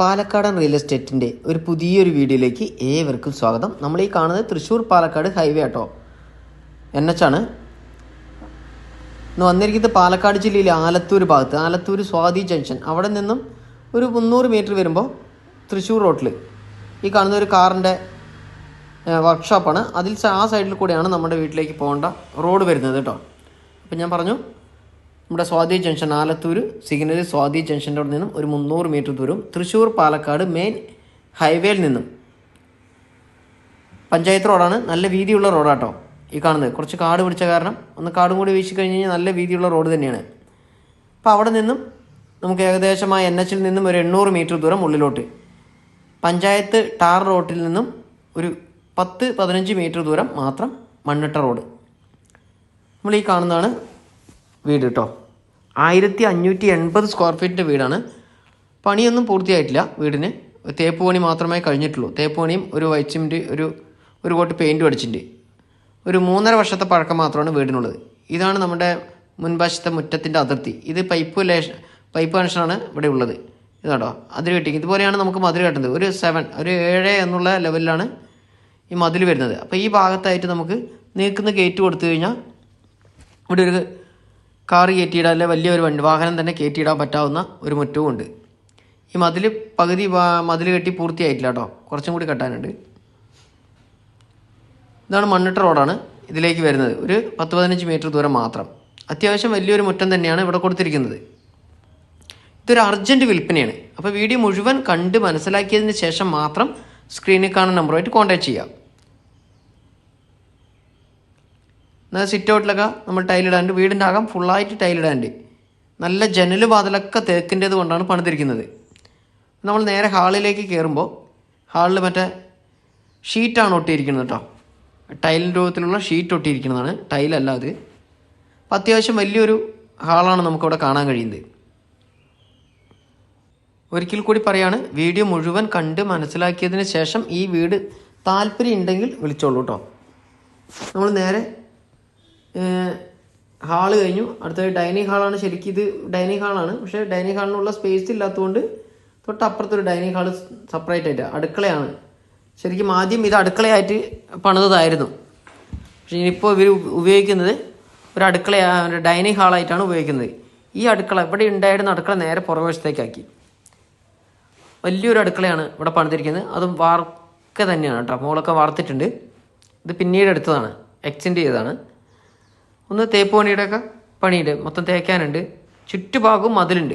പാലക്കാടൻ റിയൽ എസ്റ്റേറ്റിന്റെ ഒരു പുതിയൊരു വീഡിയോയിലേക്ക് ഏവർക്കും സ്വാഗതം. നമ്മൾ ഈ കാണുന്നത് തൃശ്ശൂർ പാലക്കാട് ഹൈവേ ആട്ടോ. എൻ എച്ച് ആണ്. ഇന്ന് വന്നിരിക്കുന്നത് പാലക്കാട് ജില്ലയിലെ ആലത്തൂർ ഭാഗത്ത്. ആലത്തൂർ സ്വാതി ജംഗ്ഷൻ. അവിടെ നിന്നും ഒരു മുന്നൂറ് മീറ്റർ വരുമ്പോൾ തൃശ്ശൂർ റോട്ടിൽ ഈ കാണുന്ന ഒരു കാറിന്റെ വർക്ക്ഷോപ്പാണ് അതിൽ ആ സൈഡിൽ കൂടെയാണ് നമ്മുടെ വീട്ടിലേക്ക് പോകേണ്ട റോഡ് വരുന്നത് കേട്ടോ. അപ്പം ഞാൻ പറഞ്ഞു നമ്മുടെ സ്വാതി ജംഗ്ഷൻ ആലത്തൂർ സിഗ്നൽ സ്വാതി ജംഗ്ഷന്റെ അവിടെ നിന്നും ഒരു മുന്നൂറ് മീറ്റർ ദൂരം തൃശ്ശൂർ പാലക്കാട് മെയിൻ ഹൈവേയിൽ നിന്നും. പഞ്ചായത്ത് റോഡാണ്. നല്ല വീതിയുള്ള റോഡാട്ടോ ഈ കാണുന്നത്. കുറച്ച് കാട് പിടിച്ച കാരണം ഒന്ന് കാടും കൂടി വീശി കഴിഞ്ഞ് കഴിഞ്ഞാൽ നല്ല വീതിയുള്ള റോഡ് തന്നെയാണ്. അപ്പോൾ അവിടെ നിന്നും നമുക്ക് ഏകദേശം ആ എൻ എച്ചിൽ നിന്നും ഒരു എണ്ണൂറ് മീറ്റർ ദൂരം ഉള്ളിലോട്ട്. പഞ്ചായത്ത് ടാർ റോട്ടിൽ നിന്നും ഒരു പത്ത് പതിനഞ്ച് മീറ്റർ ദൂരം മാത്രം മണ്ണിട്ട റോഡ്. നമ്മൾ ഈ കാണുന്നതാണ് വീട് കേട്ടോ ആയിരത്തി അഞ്ഞൂറ്റി എൺപത് സ്ക്വയർ ഫീറ്റിന്റെ വീടാണ്. പണിയൊന്നും പൂർത്തിയായിട്ടില്ല വീടിന്. തേപ്പ് പണി മാത്രമേ കഴിഞ്ഞിട്ടുള്ളൂ. തേപ്പ് പണിയും ഒരു വൈറ്റ് ഒരു ഒരു കോട്ട് പെയിന്റും അടിച്ചിട്ടുണ്ട്. ഒരു മൂന്നര വർഷത്തെ പഴക്കം മാത്രമാണ് വീടിനുള്ളത്. ഇതാണ് നമ്മുടെ മുൻവശത്തെ മുറ്റത്തിന്റെ അതിർത്തി. ഇത് പൈപ്പ് ലേഷൻ പൈപ്പ് കണക്ഷനാണ് ഇവിടെ ഉള്ളത്. ഇതാണോ? അതിൽ കെട്ടി ഇതുപോലെയാണ് നമുക്ക് മതിൽ കെട്ടുന്നത്. ഒരു സെവൻ ഒരു ഏഴ് എന്നുള്ള ലെവലിലാണ് ഈ മതിൽ വരുന്നത്. അപ്പോൾ ഈ ഭാഗത്തായിട്ട് നമുക്ക് നീക്കുന്ന ഗേറ്റ് കൊടുത്തു കഴിഞ്ഞാൽ ഇവിടെ ഒരു കാറ് കയറ്റിയിടാൻ അല്ലെ വലിയൊരു വണ്ടി വാഹനം തന്നെ കയറ്റിയിടാൻ പറ്റാവുന്ന ഒരു മുറ്റവുമുണ്ട്. ഈ മതിൽ പകുതി മതിൽ കെട്ടി പൂർത്തിയായിട്ടില്ല കേട്ടോ. കുറച്ചും കൂടി കെട്ടാനുണ്ട്. ഇതാണ് മണ്ണിട്ട റോഡാണ് ഇതിലേക്ക് വരുന്നത്. ഒരു പത്ത് പതിനഞ്ച് മീറ്റർ ദൂരം മാത്രം. അത്യാവശ്യം വലിയൊരു മുറ്റം തന്നെയാണ് ഇവിടെ കൊടുത്തിരിക്കുന്നത്. ഇതൊരു അർജന്റ് വിൽപ്പനയാണ്. അപ്പോൾ വീഡിയോ മുഴുവൻ കണ്ട് മനസ്സിലാക്കിയതിന് ശേഷം മാത്രം സ്ക്രീനിൽ കാണുന്ന നമ്പറുമായിട്ട് കോൺടാക്ട് ചെയ്യാം എന്നാൽ സിറ്റ് ഔട്ടിലൊക്കെ നമ്മൾ ടൈലിടാണ്ട് വീടിന്റെ അകം ഫുള്ളായിട്ട് ടൈലിടാണ്ട് നല്ല ജനൽ വാതിലൊക്കെ തേക്കിന്റേത് കൊണ്ടാണ് പണിതിരിക്കുന്നത്. നമ്മൾ നേരെ ഹാളിലേക്ക് കയറുമ്പോൾ ഹാളിൽ മറ്റേ ഷീറ്റാണ് ഒട്ടിയിരിക്കുന്നത് കേട്ടോ ടൈലിന്റെ രൂപത്തിലുള്ള ഷീറ്റ് ഒട്ടിയിരിക്കുന്നതാണ്. ടൈലല്ല അത്. അത്യാവശ്യം വലിയൊരു ഹാളാണ് നമുക്കവിടെ കാണാൻ കഴിയുന്നത്. ഒരിക്കൽ കൂടി പറയാണ് വീഡിയോ മുഴുവൻ കണ്ട് മനസ്സിലാക്കിയതിന് ശേഷം ഈ വീട് താല്പര്യം ഉണ്ടെങ്കിൽ വിളിച്ചോളൂ കേട്ടോ നമ്മൾ നേരെ ഹാൾ കഴിഞ്ഞു. അടുത്തത് ഡൈനിങ് ഹാളാണ് ശരിക്കും ഇത് ഡൈനിങ് ഹാളാണ്. പക്ഷേ ഡൈനിങ് ഹാളിനുള്ള സ്പേസ് ഇല്ലാത്തതുകൊണ്ട് തൊട്ടപ്പുറത്തൊരു ഡൈനിങ് ഹാൾ സെപ്പറേറ്റ് ആയിട്ട് അടുക്കളയാണ്. ശരിക്കും ആദ്യം ഇത് അടുക്കളയായിട്ട് പണിതതായിരുന്നു. പക്ഷേ ഇനിയിപ്പോൾ ഇവർ ഉപയോഗിക്കുന്നത് ഒരു അടുക്കള ഡൈനിങ് ഹാളായിട്ടാണ് ഉപയോഗിക്കുന്നത്. ഈ അടുക്കള ഇവിടെ ഉണ്ടായിരുന്ന അടുക്കള നേരെ പുറകുവശത്തേക്കാക്കി. വലിയൊരു അടുക്കളയാണ് ഇവിടെ പണിതിരിക്കുന്നത്. അതും വാർക്ക തന്നെയാണ് കേട്ടോ. മുകളൊക്കെ വാർത്തിട്ടുണ്ട്. ഇത് പിന്നീട് എടുത്തതാണ്. എക്സ്റ്റെൻഡ് ചെയ്തതാണ്. ഒന്ന് തേപ്പ് പണിയുടെ ഒക്കെ പണിയുണ്ട്. മൊത്തം തേക്കാനുണ്ട്. ചുറ്റുഭാഗവും മതിലുണ്ട്.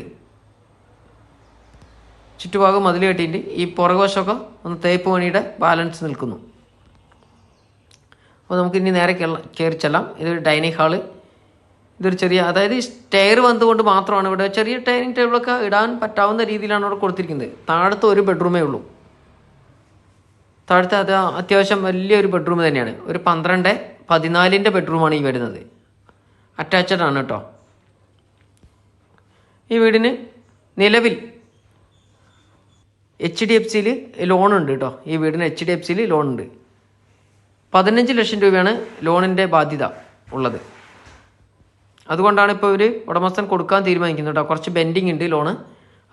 ചുറ്റുഭാഗം മതിൽ കെട്ടിയിട്ട് ഈ പുറകുവശമൊക്കെ ഒന്ന് തേപ്പ് പണിയുടെ ബാലൻസ് നിൽക്കുന്നു. അപ്പോൾ നമുക്ക് ഇനി നേരെ കയറി ചെല്ലാം. ഇതൊരു ഡൈനിങ് ഹാൾ ഇതൊരു ചെറിയ അതായത് സ്റ്റെയർ വന്നുകൊണ്ട് മാത്രമാണ് ഇവിടെ ചെറിയ ഡൈനിങ് ടേബിളൊക്കെ ഇടാൻ പറ്റാവുന്ന രീതിയിലാണ് ഇവിടെ കൊടുത്തിരിക്കുന്നത്. താഴത്തെ ഒരു ബെഡ്റൂമേ ഉള്ളൂ. താഴത്തെ അത് അത്യാവശ്യം വലിയൊരു ബെഡ്റൂം തന്നെയാണ്. ഒരു പന്ത്രണ്ട് പതിനാലിന്റെ ബെഡ്റൂമാണ് ഈ വരുന്നത്. അറ്റാച്ചഡ് ആണ് കേട്ടോ. ഈ വീടിന് നിലവിൽ എച്ച് ഡി എഫ് സിയിൽ ലോണുണ്ട് കേട്ടോ. ഈ വീടിന് എച്ച് ഡി എഫ് സിയിൽ ലോണുണ്ട് പതിനഞ്ച് ലക്ഷം രൂപയാണ് ലോണിന്റെ ബാധ്യത ഉള്ളത്. അതുകൊണ്ടാണ് ഇപ്പോൾ ഇവർ ഉടമസ്ഥൻ കൊടുക്കാൻ തീരുമാനിക്കുന്നത് കേട്ടോ. കുറച്ച് ബെൻഡിങ് ഉണ്ട് ലോണ്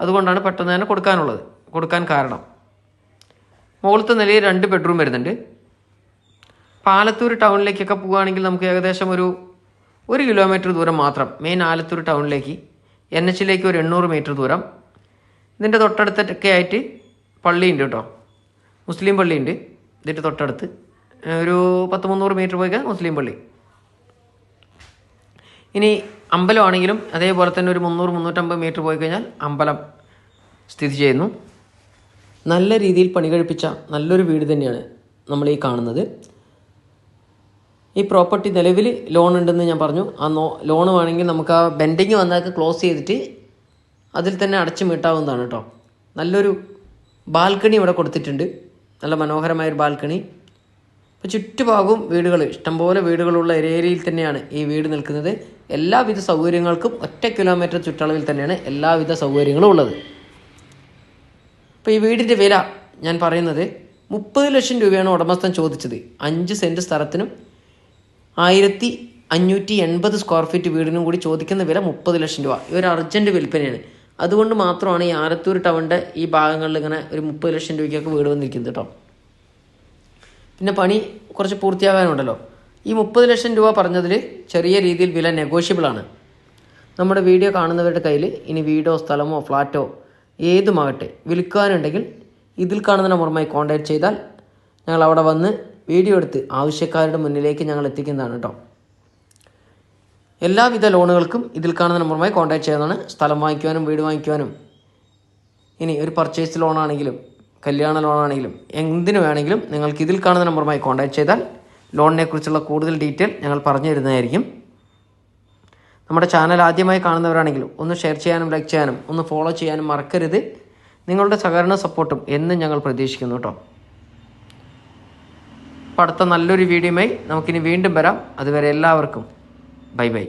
അതുകൊണ്ടാണ് പെട്ടെന്ന് തന്നെ കൊടുക്കാനുള്ളത്. കൊടുക്കാൻ കാരണം. മുകളിലത്തെ നിലയിൽ രണ്ട് ബെഡ്റൂം വരുന്നുണ്ട്. പാലത്തൂർ ടൗണിലേക്കൊക്കെ പോവുകയാണെങ്കിൽ നമുക്ക് ഏകദേശം ഒരു ഒരു കിലോമീറ്റർ ദൂരം മാത്രം മെയിൻ ആലത്തൂർ ടൗണിലേക്ക് എൻ എച്ചിലേക്ക് ഒരു എണ്ണൂറ് മീറ്റർ ദൂരം. ഇതിന്റെ തൊട്ടടുത്തൊക്കെ ആയിട്ട് പള്ളിയുണ്ട് കേട്ടോ. മുസ്ലിം പള്ളിയുണ്ട്. ഇതിന്റെ തൊട്ടടുത്ത്. ഒരു പത്ത് മുന്നൂറ് മീറ്റർ പോയിക്കാൻ മുസ്ലിം പള്ളി. ഇനി അമ്പലമാണെങ്കിലും അതേപോലെ തന്നെ ഒരു മുന്നൂറ് മുന്നൂറ്റമ്പത് മീറ്റർ പോയി കഴിഞ്ഞാൽ അമ്പലം സ്ഥിതി ചെയ്യുന്നു. നല്ല രീതിയിൽ പണി കഴിപ്പിച്ച നല്ലൊരു വീട് തന്നെയാണ് നമ്മൾ ഈ കാണുന്നത്. ഈ പ്രോപ്പർട്ടി നിലവിൽ ലോൺ ഉണ്ടെന്ന് ഞാൻ പറഞ്ഞു. ആ നോ ലോൺ വേണമെങ്കിൽ നമുക്ക് ആ ബെൻഡിങ് വന്നതൊക്കെ ക്ലോസ് ചെയ്തിട്ട് അതിൽ തന്നെ അടച്ചു മീട്ടാവുന്നതാണ് കേട്ടോ. നല്ലൊരു ബാൽക്കണി ഇവിടെ കൊടുത്തിട്ടുണ്ട്. നല്ല മനോഹരമായൊരു ബാൽക്കണി അപ്പോൾ ചുറ്റുഭാഗവും വീടുകൾ ഇഷ്ടംപോലെ വീടുകളുള്ള ഏരിയയിൽ തന്നെയാണ് ഈ വീട് നിൽക്കുന്നത്. എല്ലാവിധ സൗകര്യങ്ങൾക്കും ഒറ്റ കിലോമീറ്റർ ചുറ്റളവിൽ തന്നെയാണ് എല്ലാവിധ സൗകര്യങ്ങളും ഉള്ളത്. അപ്പോൾ ഈ വീടിന്റെ വില ഞാൻ പറയുന്നത് മുപ്പത് ലക്ഷം രൂപയാണ് ഉടമസ്ഥൻ ചോദിച്ചത്. അഞ്ച് സെന്റ് സ്ഥലത്തിനും ആയിരത്തി അഞ്ഞൂറ്റി എൺപത് സ്ക്വയർ ഫീറ്റ് വീടിനും കൂടി ചോദിക്കുന്ന വില മുപ്പത് ലക്ഷം രൂപ. ഒരു അർജന്റ് വിൽപ്പനയാണ്. അതുകൊണ്ട് മാത്രമാണ് ഈ ആലത്തൂർ ടൗണിന്റെ ഈ ഭാഗങ്ങളിൽ ഇങ്ങനെ ഒരു മുപ്പത് ലക്ഷം രൂപയ്ക്കൊക്കെ വീട് വന്നിരിക്കുന്നത് കേട്ടോ പിന്നെ പണി കുറച്ച് പൂർത്തിയാകാനുണ്ടല്ലോ. ഈ മുപ്പത് ലക്ഷം രൂപ പറഞ്ഞതിൽ ചെറിയ രീതിയിൽ വില നെഗോഷ്യബിളാണ് നമ്മുടെ വീഡിയോ കാണുന്നവരുടെ കയ്യിൽ ഇനി വീടോ സ്ഥലമോ ഫ്ലാറ്റോ ഏതുമാകട്ടെ വിൽക്കാനുണ്ടെങ്കിൽ ഇതിൽ കാണുന്ന നമ്പറുമായി കോൺടാക്ട് ചെയ്താൽ ഞങ്ങൾ അവിടെ വന്ന് വീഡിയോ എടുത്ത് ആവശ്യക്കാരുടെ മുന്നിലേക്ക് ഞങ്ങൾ എത്തിക്കുന്നതാണ് കേട്ടോ. എല്ലാവിധ ലോണുകൾക്കും ഇതിൽ കാണുന്ന നമ്പറുമായി കോൺടാക്ട് ചെയ്യാവുന്നതാണ്. സ്ഥലം വാങ്ങിക്കുവാനും വീട് വാങ്ങിക്കുവാനും. ഇനി ഒരു പർച്ചേസ് ലോണാണെങ്കിലും കല്യാണ ലോണാണെങ്കിലും എന്തിനു വേണമെങ്കിലും നിങ്ങൾക്ക് ഇതിൽ കാണുന്ന നമ്പറുമായി കോൺടാക്ട് ചെയ്താൽ ലോണിനെക്കുറിച്ചുള്ള കൂടുതൽ ഡീറ്റെയിൽ ഞങ്ങൾ പറഞ്ഞു തരുന്നതായിരിക്കും. നമ്മുടെ ചാനൽ ആദ്യമായി കാണുന്നവരാണെങ്കിലും ഒന്ന് ഷെയർ ചെയ്യാനും ലൈക്ക് ചെയ്യാനും ഒന്ന് ഫോളോ ചെയ്യാനും മറക്കരുത്. നിങ്ങളുടെ സഹകരണ സപ്പോർട്ടും എന്നും ഞങ്ങൾ പ്രതീക്ഷിക്കുന്നു കേട്ടോ. അപ്പോൾ അടുത്ത നല്ലൊരു വീഡിയോയുമായി നമുക്കിനി വീണ്ടും വരാം. അതുവരെ എല്ലാവർക്കും ബൈ ബൈ.